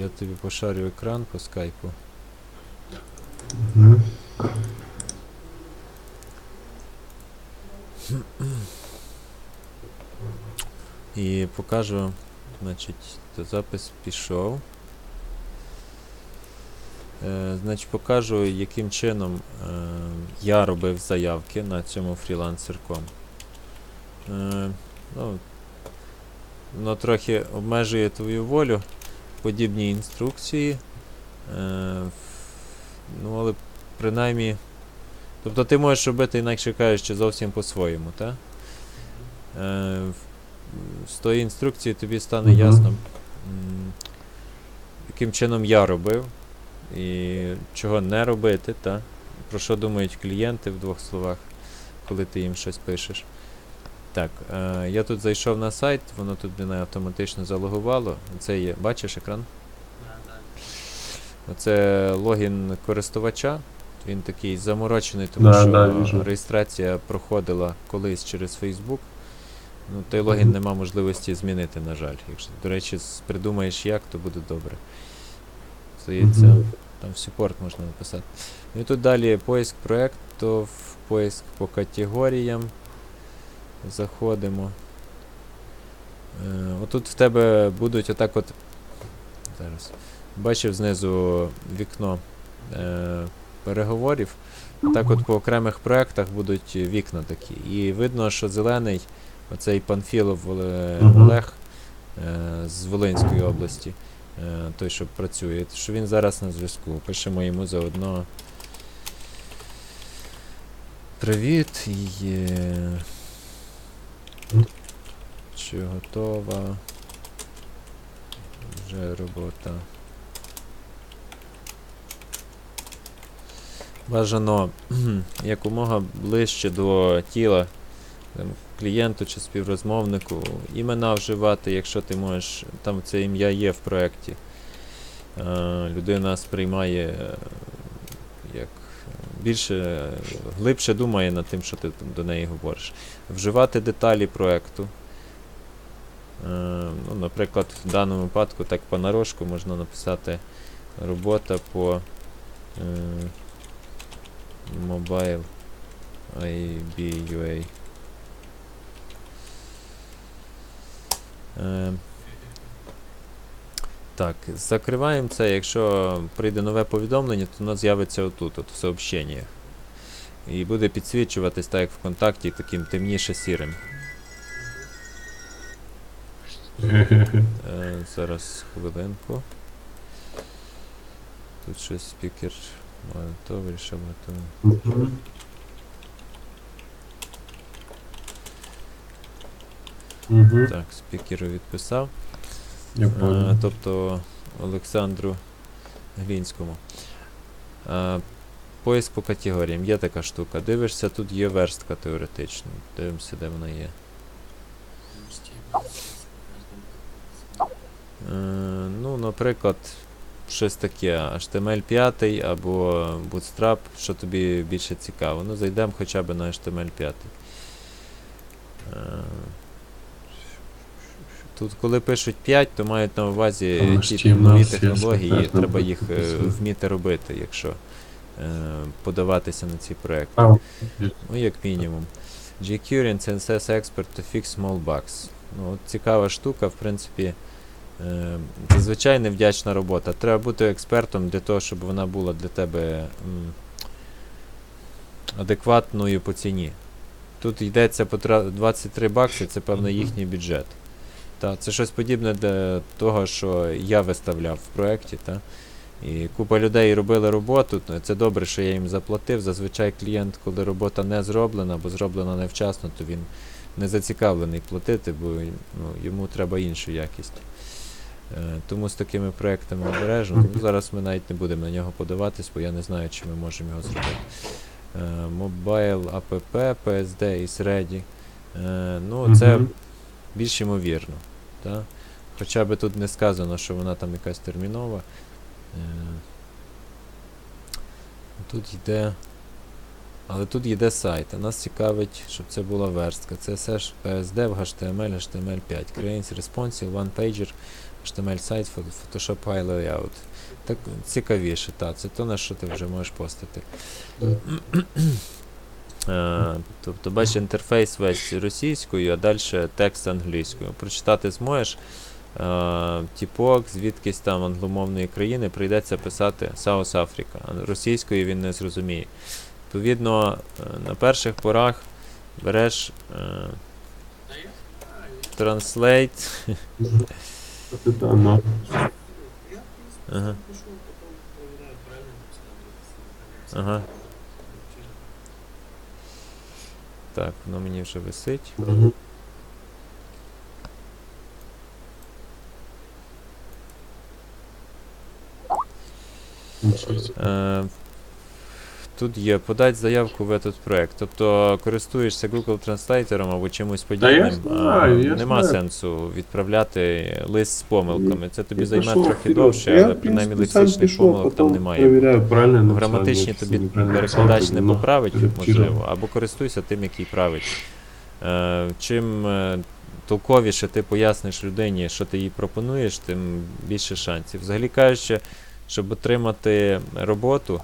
Я тобі пошарю екран по скайпу. Мгм. І покажу, значить, то запис пішов. Е, значить, покажу, яким чином е, я робив заявки на цьому фрілансерком. Е, ну, воно трохи обмежує твою волю, подібні інструкції. Е, ну, але принаймні. Тобто ти можеш робити, інакше кажучи, зовсім по-своєму, так? Е, з тої інструкції тобі стане Мгм. ясно, м, яким чином я робив і чого не робити, та? про що думають клієнти в двох словах, коли ти їм щось пишеш. Так, е, я тут зайшов на сайт, воно тут мене автоматично залогувало. Це є, бачиш екран? Оце логін користувача. Він такий заморочений, тому Да, що да, реєстрація проходила колись через Facebook. Ну, той логін нема можливості змінити, на жаль. Якщо, до речі, придумаєш як, то буде добре. Здається, там в супорт можна написати. Ну і тут далі поиск проєктів, поиск по категоріям. Заходимо. Е, отут в тебе будуть отак от. Зараз. Бачив знизу вікно е, переговорів. Так от по окремих проєктах будуть вікна такі. І видно, що зелений, оцей Панфілов Олег е, з Волинської області, е, той, що працює, що він зараз на зв'язку. Пишемо йому заодно. Привіт, є. Чи готова? Вже робота. Бажано якомога ближче до тіла там, клієнту чи співрозмовнику імена вживати, якщо ти можеш, там це ім'я є в проєкті. Е, людина сприймає е, більше, глибше думає над тим, що ти до неї говориш. Вживати деталі проєкту. Е, ну, наприклад, в даному випадку так понарошку можна написати робота по е, Mobile IBUA. Е, так, закриваємо це. Якщо прийде нове повідомлення, то воно з'явиться отут, от в сообщеннях. І буде підсвічуватись так, як ВКонтакті, таким темніше сірим. Е, зараз хвилинку. Тут щось спікер вирішив то. Мгм. Мгм. Так, спікеру відписав. Я Е, тобто Олександру Глінському. Е, поиск по категоріям. Є така штука. Дивишся, тут є верстка теоретично. Дивимося, де вона є. Е, ну, наприклад, щось таке HTML5 або Bootstrap, що тобі більше цікаво. Ну, зайдемо хоча б на HTML5. Е, Тут, коли пишуть 5, то мають на увазі Там ті нові технології, і треба їх е, вміти робити, якщо е, подаватися на ці проекти. Ну, як мінімум. jQuery CSS Expert to fix small bugs. Ну, от цікава штука, в принципі. Е, зазвичай невдячна робота. Треба бути експертом для того, щоб вона була для тебе м, адекватною по ціні. Тут йдеться по 23 бакси, це певно їхній бюджет. Та, це щось подібне до того, що я виставляв в проєкті. Та? І купа людей робили роботу. Це добре, що я їм заплатив. Зазвичай клієнт, коли робота не зроблена або зроблена невчасно, то він не зацікавлений платити, бо ну, йому треба іншу якість. Е, тому з такими проектами обережно. Ну, зараз ми навіть не будемо на нього подаватись, бо я не знаю, чи ми можемо його зробити. Е, Mobile, APP, PSD is ready. Е, ну, це більш ймовірно. Та? Хоча би тут не сказано, що вона там якась термінова. Е, тут йде. Але тут йде сайт. А нас цікавить, щоб це була верстка. CSS, PSD в HTML, HTML5. Creates responsive, one pager, HTML сайт, Photoshop High Layout. Так цікавіше, так, це то, на що ти вже можеш постати. Е, тобто, бачиш, інтерфейс весь російською, а далі текст англійською. Прочитати зможеш. Е, тіпок, звідкись там англомовної країни прийдеться писати South Africa, російською він не зрозуміє. Відповідно, е, на перших порах береш Translate. Ага. Так, воно мені вже висить. Угу. Е, тут є подать заявку в этот проект. Тобто користуєшся Google Translator або чимось подібним. знаю, я нема знаю. сенсу відправляти лист з помилками. Це тобі займе трохи довше, Я, але принаймні лексичних помилок там немає. Правильно Граматичні тобі перекладач не поправить, редактує. можливо, або користуйся тим, який править. Е, чим е, толковіше ти поясниш людині, що ти їй пропонуєш, тим більше шансів. Взагалі кажучи, щоб отримати роботу,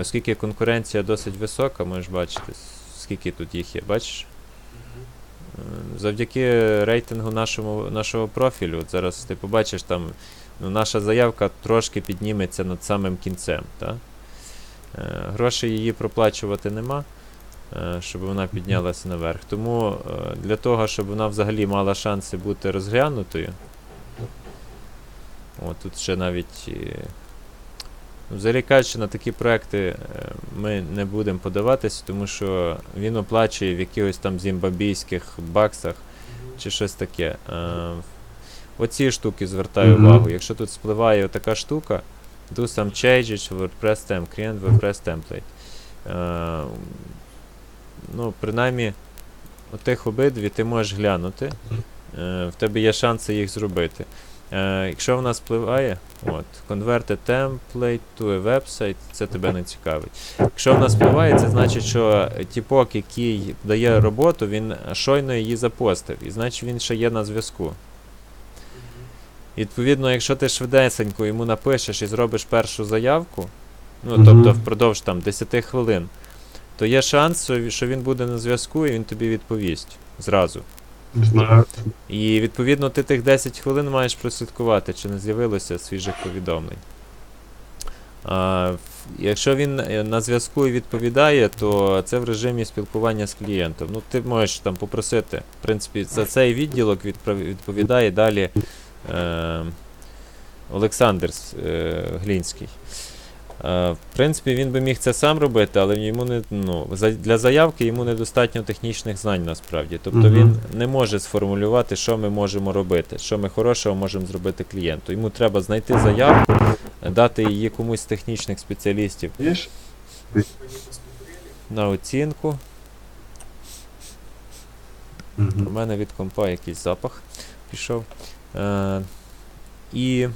оскільки конкуренція досить висока, можеш бачити, скільки тут їх є, бачиш? Е, Завдяки рейтингу нашому, нашого профілю, от зараз ти побачиш там, ну, наша заявка трошки підніметься над самим кінцем. Та? Е, грошей її проплачувати нема, е, щоб вона піднялася наверх. Тому для того, щоб вона взагалі мала шанси бути розглянутою, от тут ще навіть. Взагалі кажучи, на такі проекти е, ми не будемо подаватися, тому що він оплачує в якихось там зімбабійських баксах чи щось таке. Е, оці штуки звертаю увагу. Якщо тут спливає така штука, do some changes WordPress temp, create WordPress template. Е, ну, принаймні, отих обидві ти можеш глянути. В тебе є шанси їх зробити. Е, якщо вона спливає, от, convert a template to a website, це тебе не цікавить. Якщо вона спливає, це значить, що тіпок, який дає роботу, він щойно її запостив, і значить він ще є на зв'язку. Відповідно, якщо ти швидесенько йому напишеш і зробиш першу заявку, ну тобто впродовж там 10 хвилин, то є шанс, що він буде на зв'язку і він тобі відповість зразу. Знаю. І відповідно ти тих 10 хвилин маєш прослідкувати, чи не з'явилося свіжих повідомлень. А, якщо він е, на зв'язку і відповідає, то це в режимі спілкування з клієнтом. Ну, ти можеш там попросити. В принципі, за цей відділок відповідає далі е, Олександр е, Глінський. Е, в принципі, він би міг це сам робити, але йому не, ну, для заявки йому недостатньо технічних знань насправді. Тобто Мгм. він не може сформулювати, що ми можемо робити, що ми хорошого можемо зробити клієнту. Йому треба знайти заявку, дати її комусь з технічних спеціалістів на оцінку. У мене від компа якийсь запах пішов. Е, і.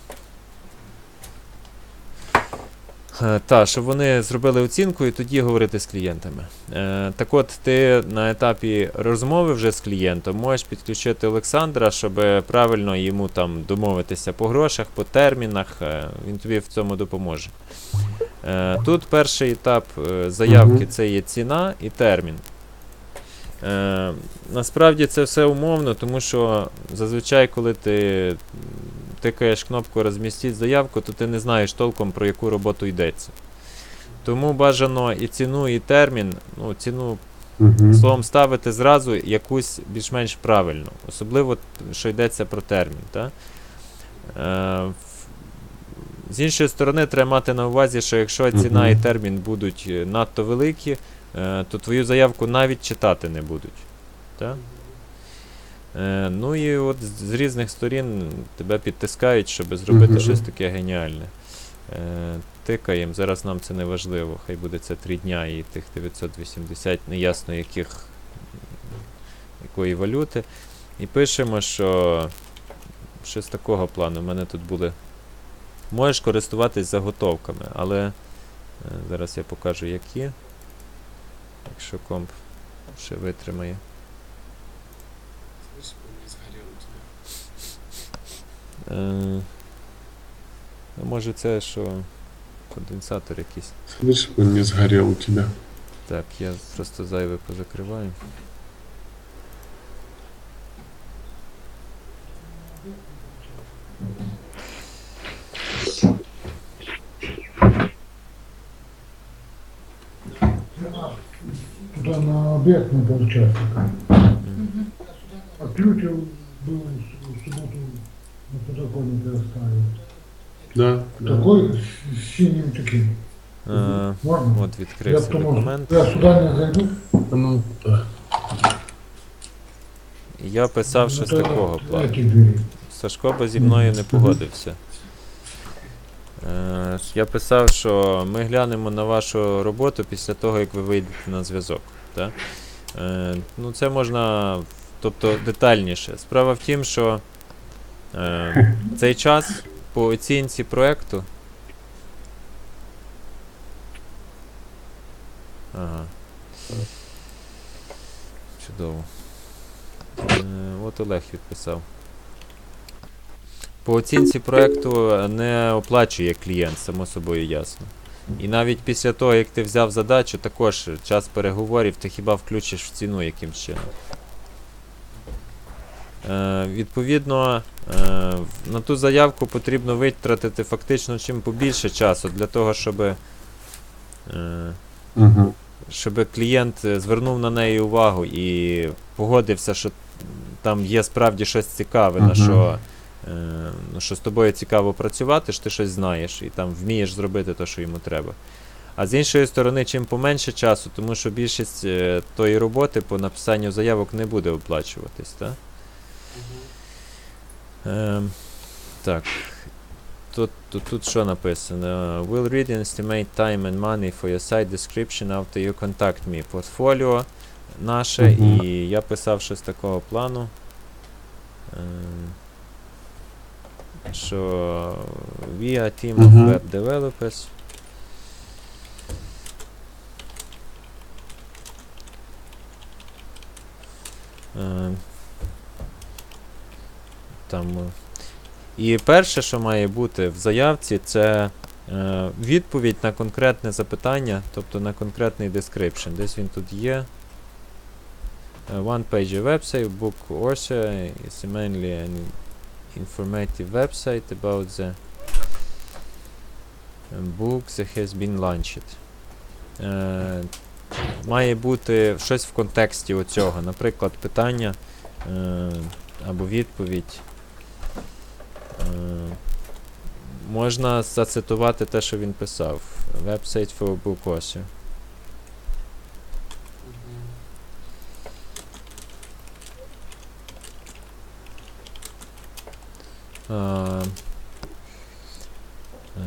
Е, Та, щоб вони зробили оцінку і тоді говорити з клієнтами. Е, так от, ти на етапі розмови вже з клієнтом можеш підключити Олександра, щоб правильно йому там домовитися по грошах, по термінах. е, він тобі в цьому допоможе. Е, тут перший етап е, заявки це є ціна і термін. Е, насправді це все умовно, тому що зазвичай, коли ти тикаєш кнопку розмістіть заявку, то ти не знаєш толком про яку роботу йдеться. Тому бажано і ціну, і термін, ну, ціну Мгм. словом ставити зразу якусь більш-менш правильну. Особливо, що йдеться про термін. Та? Е, з іншої сторони, треба мати на увазі, що якщо ціна Мгм. і термін будуть надто великі, е, то твою заявку навіть читати не будуть. Та? Е, ну і от з різних сторін тебе підтискають, щоб зробити Мгм. щось таке геніальне. Е, тикаємо, зараз нам це не важливо, хай буде це 3 дня і тих 980, неясно яких якої валюти. І пишемо, що щось такого плану. У мене тут були. Можеш користуватись заготовками, але е, зараз я покажу які. Якщо комп ще витримає. Е, ну, може це що конденсатор якийсь. Смотри, чтобы он не сгорел у тебя. Так, я просто зайве позакриваю. Туда на объект на полчаса. На подоконнике оставил. Да, да. Такой с, с синим таким. Е, Можно? от я відкрився документ. я сюда не зайду. Ну, да. Я писав щось Ну, то такого плану. Эти двери. Сашко би зі мною не погодився. Е, я писав, що ми глянемо на вашу роботу після того, як ви вийдете на зв'язок. Так? Е, ну, це можна, тобто детальніше. Справа в тім, що е, цей час по оцінці проекту. Ага. Чудово. Е, от Олег відписав. По оцінці проекту не оплачує клієнт, само собою ясно. І навіть після того, як ти взяв задачу, також час переговорів ти хіба включиш в ціну якимсь чином. Е, відповідно, е, на ту заявку потрібно витратити фактично чим побільше часу для того, щоб, е, Угу. щоб клієнт звернув на неї увагу і погодився, що там є справді щось цікаве, на що, що з тобою цікаво працювати, що ти щось знаєш і там вмієш зробити те, що йому треба. А з іншої сторони, чим поменше часу, тому що більшість тої роботи по написанню заявок не буде оплачуватись, так? Ем, так. Тут, тут, тут що написано? Will read and estimate time and money for your site description after you contact me. Портфоліо наше, Мгм. і я писав щось такого плану. Ем, що we are team of web developers. Там. е, І перше, що має бути в заявці, це е, відповідь на конкретне запитання, тобто на конкретний description. Десь він тут є. Е, One page website, book Orsa is mainly an informative website about the book that has been launched. Е, має бути щось в контексті оцього. Наприклад, питання е, або відповідь. Е, можна зацитувати те, що він писав. Website for book Orsa. А, е,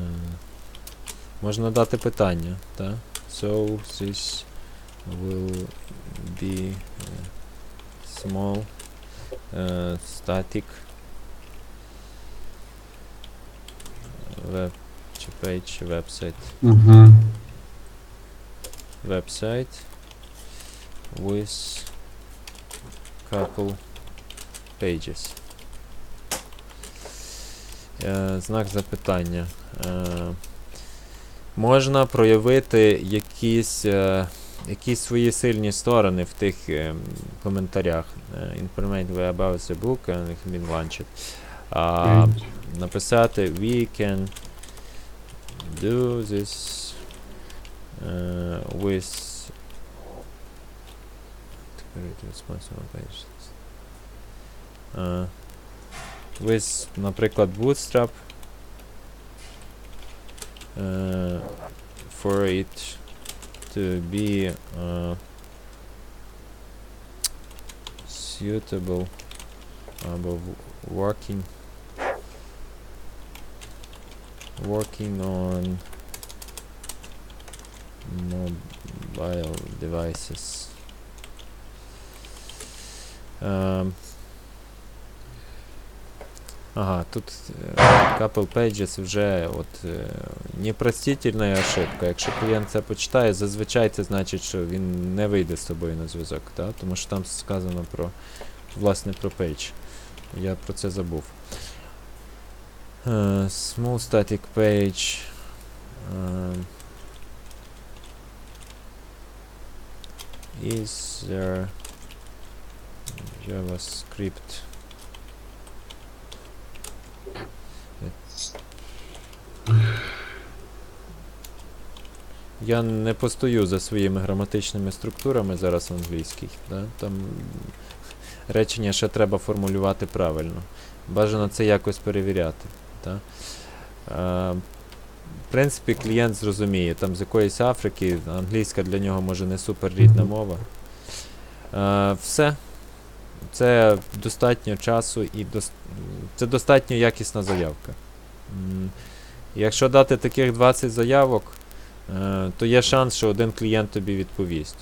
можна дати питання, так? So this will be е, small е, static web чи page website Угу. website with couple pages. Е, знак запитання. Е, можна проявити якісь, е, якісь свої сильні сторони в тих е, коментарях. Information about the book and been launched. А, написати we can do this uh, with create responsible pages. Uh, with, наприклад, Bootstrap uh, for it to be uh, suitable або в- working Working on mobile devices. Ем, Ага, тут е, couple pages вже от е, непростительна ошибка. Якщо клієнт це почитає, зазвичай це значить, що він не вийде з тобою на зв'язок, тому що там сказано про власне про пейдж. Я про це забув. Uh, small static page. Um, is there JavaScript? Я не постою за своїми граматичними структурами зараз англійській. Да? Там речення ще треба формулювати правильно. Бажано це якось перевіряти. Да? Е, в принципі, клієнт зрозуміє, там з якоїсь Африки, англійська для нього може не супер рідна мова. Е, все. Це достатньо часу і дос... це достатньо якісна заявка. Якщо дати таких 20 заявок, е, то є шанс, що один клієнт тобі відповість.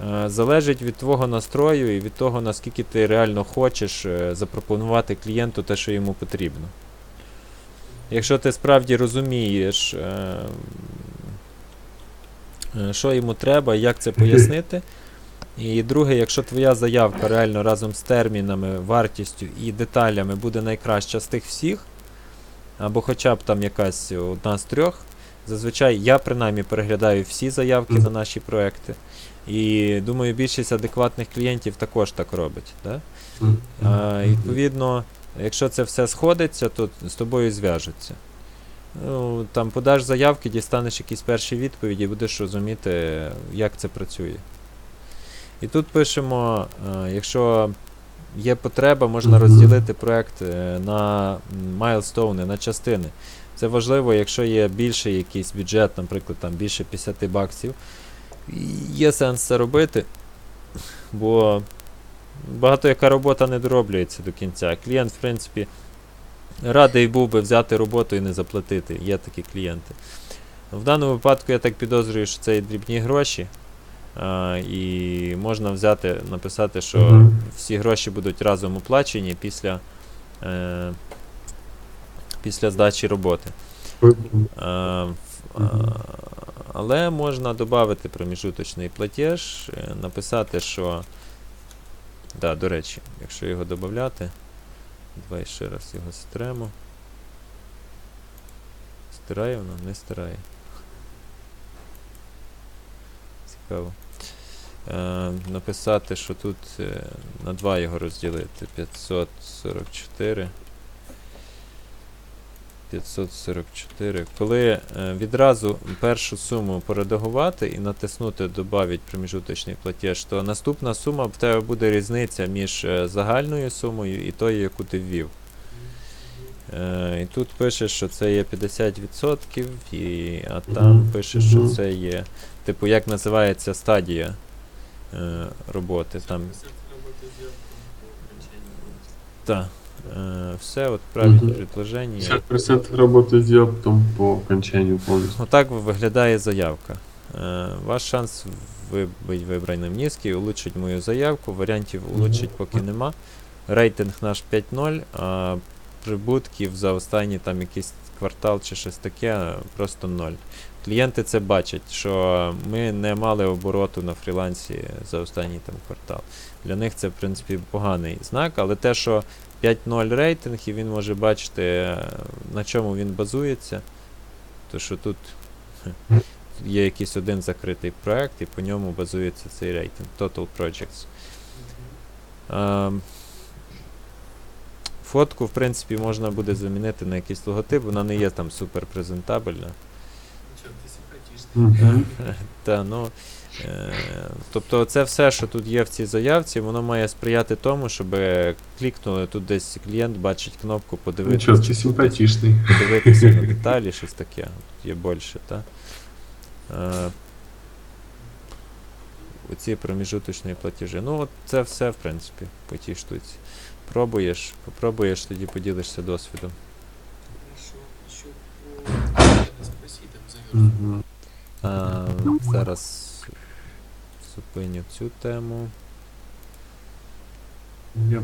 Е, Залежить від твого настрою і від того, наскільки ти реально хочеш е, запропонувати клієнту те, що йому потрібно. Якщо ти справді розумієш, е, е, що йому треба, як це пояснити. І друге, якщо твоя заявка реально разом з термінами, вартістю і деталями буде найкраща з тих всіх, або хоча б там якась одна з трьох, зазвичай я принаймні переглядаю всі заявки на наші проекти. І думаю, більшість адекватних клієнтів також так робить. Да? А, відповідно, якщо це все сходиться, то з тобою зв'яжуться. Ну, там подаш заявки, дістанеш якісь перші відповіді, будеш розуміти, як це працює. І тут пишемо, е, якщо є потреба, можна розділити проект е, на майлстоуни, на частини. Це важливо, якщо є більший якийсь бюджет, наприклад, там більше 50 баксів. Є сенс це робити, бо багато яка робота не дороблюється до кінця. Клієнт, в принципі, радий був би взяти роботу і не заплатити. Є такі клієнти. В даному випадку я так підозрюю, що це і дрібні гроші. А, і можна взяти, написати, що всі гроші будуть разом оплачені після, е, після здачі роботи. А, але можна додати проміжуточний платеж, е, написати, що. Да, до речі, якщо його додати, давай ще раз його стремо. Стирає воно? Не стирає. Цікаво. Е, написати, що тут е, на 2 його розділити. 544. 544. Коли е, відразу першу суму поредагувати і натиснути Добавить проміжуточний платеж, то наступна сума в тебе буде різниця між е, загальною сумою і тою, яку ти ввів. Е, і тут пише, що це є 50%, і, а там пише, що це є. Типу, як називається стадія роботи. Там, та, е, все, вот правильні угу. предложення. 50% работы сделал, потом по окончанию полностью. Отак виглядає заявка. Е, ваш шанс бути вибраним низький, улучшить мою заявку. Варіантів улучшить поки нема. Рейтинг наш 5.0, а прибутків за останні там якийсь квартал чи щось таке просто 0. Клієнти це бачать, що ми не мали обороту на фрілансі за останній там квартал. Для них це, в принципі, поганий знак, але те, що 5.0 рейтинг, і він може бачити, на чому він базується, то що тут є якийсь один закритий проект, і по ньому базується цей рейтинг Total Projects. Ем, фотку, в принципі, можна буде замінити на якийсь логотип, вона не є там супер презентабельна. Та, ну, е, тобто це все, що тут є в цій заявці, воно має сприяти тому, щоб клікнули тут десь клієнт бачить кнопку подивитися. Ничего, ты симпатичный. подивитися на деталі, щось таке. Тут є більше, так? Е, оці проміжуточні платежі. Ну, от це все, в принципі, по тій штуці. Пробуєш, попробуєш, тоді поділишся досвідом. А, зараз зупиню цю тему. Нет.